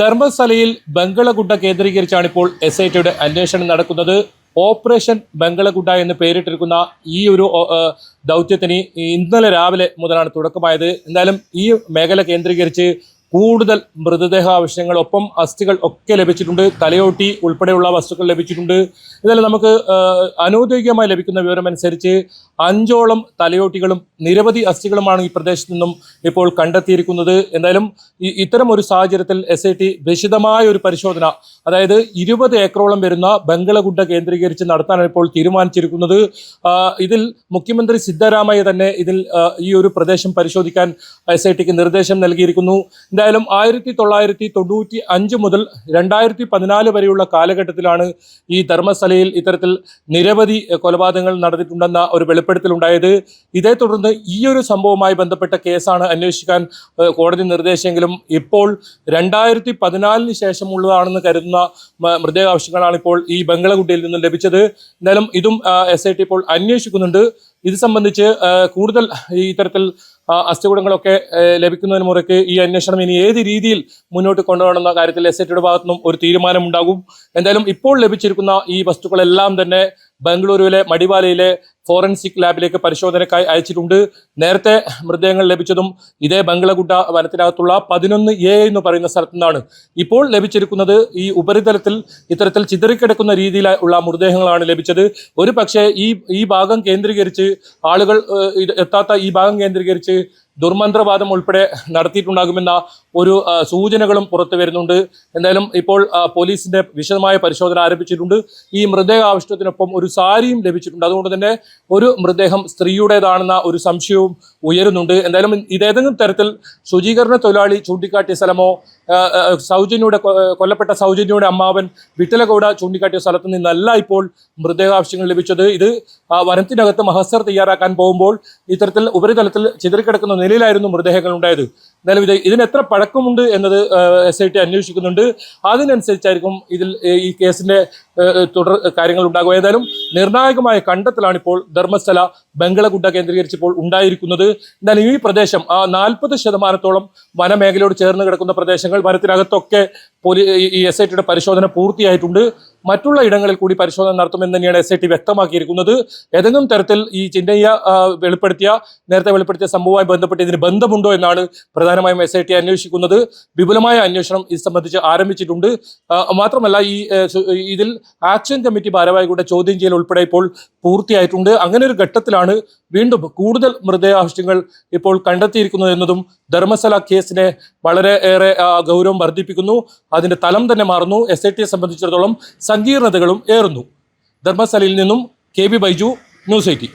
ധർമ്മസ്ഥലയിൽ ബംഗളഗുഡ കേന്ദ്രീകരിച്ചാണ് ഇപ്പോൾ S I ടിയുടെ അന്വേഷണം നടക്കുന്നത്. ഓപ്പറേഷൻ ബംഗളഗുഡ എന്ന് പേരിട്ടിരിക്കുന്ന ഈ ഒരു ദൗത്യത്തിന് ഇന്നലെ രാവിലെ മുതലാണ് തുടക്കമായത്. എന്തായാലും ഈ മേഖല കേന്ദ്രീകരിച്ച് കൂടുതൽ മൃതദേഹാവശങ്ങൾ ഒപ്പം അസ്ഥികൾ ഒക്കെ ലഭിച്ചിട്ടുണ്ട്. തലയോട്ടി ഉൾപ്പെടെയുള്ള വസ്തുക്കൾ ലഭിച്ചിട്ടുണ്ട്. ഇതെല്ലാം നമുക്ക് അനൗദ്യോഗികമായി ലഭിക്കുന്ന വിവരമനുസരിച്ച് അഞ്ചോളം തലയോട്ടികളും നിരവധി അസ്ഥികളുമാണ് ഈ പ്രദേശത്ത് നിന്നും ഇപ്പോൾ കണ്ടെത്തിയിരിക്കുന്നത്. എന്തായാലും ഇത്തരം ഒരു സാഹചര്യത്തിൽ എസ് ഐ ടി വിശദമായ ഒരു പരിശോധന അതായത് ഇരുപത് ഏക്കറോളം വരുന്ന ബംഗളഗുഡ കേന്ദ്രീകരിച്ച് നടത്താനാണ് ഇപ്പോൾ തീരുമാനിച്ചിരിക്കുന്നത്. ഇതിൽ മുഖ്യമന്ത്രി സിദ്ധരാമയ്യ തന്നെ ഇതിൽ ഈ ഒരു പ്രദേശം പരിശോധിക്കാൻ എസ് ഐ ടിക്ക് നിർദ്ദേശം നൽകിയിരിക്കുന്നു. എന്തായാലും ആയിരത്തി തൊള്ളായിരത്തി തൊണ്ണൂറ്റി അഞ്ച് മുതൽ രണ്ടായിരത്തി പതിനാല് വരെയുള്ള കാലഘട്ടത്തിലാണ് ഈ ധർമ്മസ്ഥലയിൽ ഇത്തരത്തിൽ നിരവധി കൊലപാതകങ്ങൾ നടന്നിട്ടുണ്ടെന്ന ഒരു വെളിപ്പെടുത്തലുണ്ടായത്. ഇതേ തുടർന്ന് ഈ ഒരു സംഭവവുമായി ബന്ധപ്പെട്ട കേസാണ് അന്വേഷിക്കാൻ കോടതി നിർദ്ദേശമെങ്കിലും ഇപ്പോൾ രണ്ടായിരത്തി പതിനാലിന് ശേഷമുള്ളതാണെന്ന് കരുതുന്ന മൃതദേഹാവശ്യങ്ങളാണ് ഇപ്പോൾ ഈ ബംഗളകുട്ടിയിൽ നിന്നും ലഭിച്ചത്. എന്തായാലും ഇതും എസ് ഇപ്പോൾ അന്വേഷിക്കുന്നുണ്ട്. ഇത് സംബന്ധിച്ച് കൂടുതൽ ഇത്തരത്തിൽ അസ്ഥികൂടങ്ങളൊക്കെ ലഭിക്കുന്നതിന് മുറയ്ക്ക് ഈ അന്വേഷണം ഇനി ഏത് രീതിയിൽ മുന്നോട്ട് കൊണ്ടുപോകണമെന്ന കാര്യത്തിൽ എസ് ഐ ടിയുടെ ഭാഗത്തുനിന്നും ഒരു തീരുമാനമുണ്ടാകും. എന്തായാലും ഇപ്പോൾ ലഭിച്ചിരിക്കുന്ന ഈ വസ്തുക്കളെല്ലാം തന്നെ ബംഗളൂരുവിലെ മടിവാലയിലെ ഫോറൻസിക് ലാബിലേക്ക് പരിശോധനയ്ക്കായി അയച്ചിട്ടുണ്ട്. നേരത്തെ മൃതദേഹങ്ങൾ ലഭിച്ചതും ഇതേ ബംഗളഗുഡ വനത്തിനകത്തുള്ള പതിനൊന്ന് എ എന്ന് പറയുന്ന സ്ഥലത്തു നിന്നാണ്. ഇപ്പോൾ ലഭിച്ചിരിക്കുന്നത് ഈ ഉപരിതലത്തിൽ ഇത്തരത്തിൽ ചിതറിക്കിടക്കുന്ന രീതിയിലുള്ള മൃതദേഹങ്ങളാണ് ലഭിച്ചത്. ഒരു പക്ഷേ ഈ ഈ ഭാഗം കേന്ദ്രീകരിച്ച് ആളുകൾ എത്താത്ത ഈ ഭാഗം കേന്ദ്രീകരിച്ച് ദുർമന്ത്രവാദം ഉൾപ്പെടെ നടത്തിയിട്ടുണ്ടാകുമെന്ന ഒരു സൂചനകളും പുറത്തു വരുന്നുണ്ട്. എന്തായാലും ഇപ്പോൾ പോലീസിന്റെ വിശദമായ പരിശോധന ആരംഭിച്ചിട്ടുണ്ട്. ഈ മൃതദേഹ ആവശ്യത്തിനൊപ്പം ഒരു സാരിയും ലഭിച്ചിട്ടുണ്ട്. അതുകൊണ്ട് തന്നെ ഒരു മൃതദേഹം സ്ത്രീയുടേതാണെന്ന ഒരു സംശയവും ഉയരുന്നുണ്ട്. എന്തായാലും ഇതേതെങ്കിലും തരത്തിൽ ശുചീകരണ തൊഴിലാളി ചൂണ്ടിക്കാട്ടിയ സ്ഥലമോ സൗജന്യയുടെ കൊല്ലപ്പെട്ട സൗജന്യയുടെ അമ്മാവൻ വിട്ടലഗൌഡ ചൂണ്ടിക്കാട്ടിയ സ്ഥലത്ത് നിന്നല്ല ഇപ്പോൾ മൃതദേഹാവശ്യങ്ങൾ ലഭിച്ചത്. ഇത് വനത്തിനകത്ത് മഹസർ തയ്യാറാക്കാൻ പോകുമ്പോൾ ഇത്തരത്തിൽ ഉപരിതലത്തിൽ ചിതറിക്കിടക്കുന്ന നിലയിലായിരുന്നു മൃതദേഹങ്ങൾ ഉണ്ടായത്. എന്നാലും വിജയ് ഇതിന് എത്ര പഴക്കമുണ്ട് എന്നത് എസ് ഐ ടി അന്വേഷിക്കുന്നുണ്ട്. അതിനനുസരിച്ചായിരിക്കും ഇതിൽ ഈ കേസിന്റെ തുടർ കാര്യങ്ങൾ ഉണ്ടാകുക ഏതായാലും നിർണായകമായ കണ്ടെത്തലാണ് ഇപ്പോൾ ധർമ്മസ്ഥല ബംഗളഗുഡ കേന്ദ്രീകരിച്ചിപ്പോൾ ഉണ്ടായിരിക്കുന്നത്. എന്തായാലും ഈ പ്രദേശം ആ നാൽപ്പത് ശതമാനത്തോളം വനമേഖലയോട് ചേർന്ന് കിടക്കുന്ന പ്രദേശങ്ങൾ വനത്തിനകത്തൊക്കെ പോലീ ഈ എസ് ഐ ടിയുടെ പരിശോധന പൂർത്തിയായിട്ടുണ്ട്. മറ്റുള്ള ഇടങ്ങളിൽ കൂടി പരിശോധന നടത്തുമെന്ന് തന്നെയാണ് എസ് ഐ ടി വ്യക്തമാക്കിയിരിക്കുന്നത്. ഏതെങ്കിലും തരത്തിൽ ഈ ചിന്നയ്യ വെളിപ്പെടുത്തിയ നേരത്തെ വെളിപ്പെടുത്തിയ സംഭവവുമായി ബന്ധപ്പെട്ട് ഇതിന് ബന്ധമുണ്ടോ എന്നാണ് പ്രധാനമായും എസ് ഐ ടി അന്വേഷിക്കുന്നത് വിപുലമായ അന്വേഷണം ഇത് സംബന്ധിച്ച് ആരംഭിച്ചിട്ടുണ്ട്. മാത്രമല്ല ഈ ഇതിൽ ആക്ഷൻ കമ്മിറ്റി ഭാരവാഹികളുടെ ചോദ്യം ചെയ്യൽ ഉൾപ്പെടെ ഇപ്പോൾ പൂർത്തിയായിട്ടുണ്ട്. അങ്ങനെ ഒരു ഘട്ടത്തിലാണ് വീണ്ടും കൂടുതൽ മൃതദേഹാവശ്യങ്ങൾ ഇപ്പോൾ കണ്ടെത്തിയിരിക്കുന്നത് എന്നതും ധർമ്മസല കേസിനെ വളരെ ഏറെ ഗൗരവം വർദ്ധിപ്പിക്കുന്നു. അതിന്റെ തലം തന്നെ മാറുന്നു. എസ് ഐ ടിയെ സംബന്ധിച്ചിടത്തോളം സങ്കീർണതകളും ഏറുന്നു. ധർമ്മസ്ഥലയിൽ നിന്നും K B Baiju news eighty.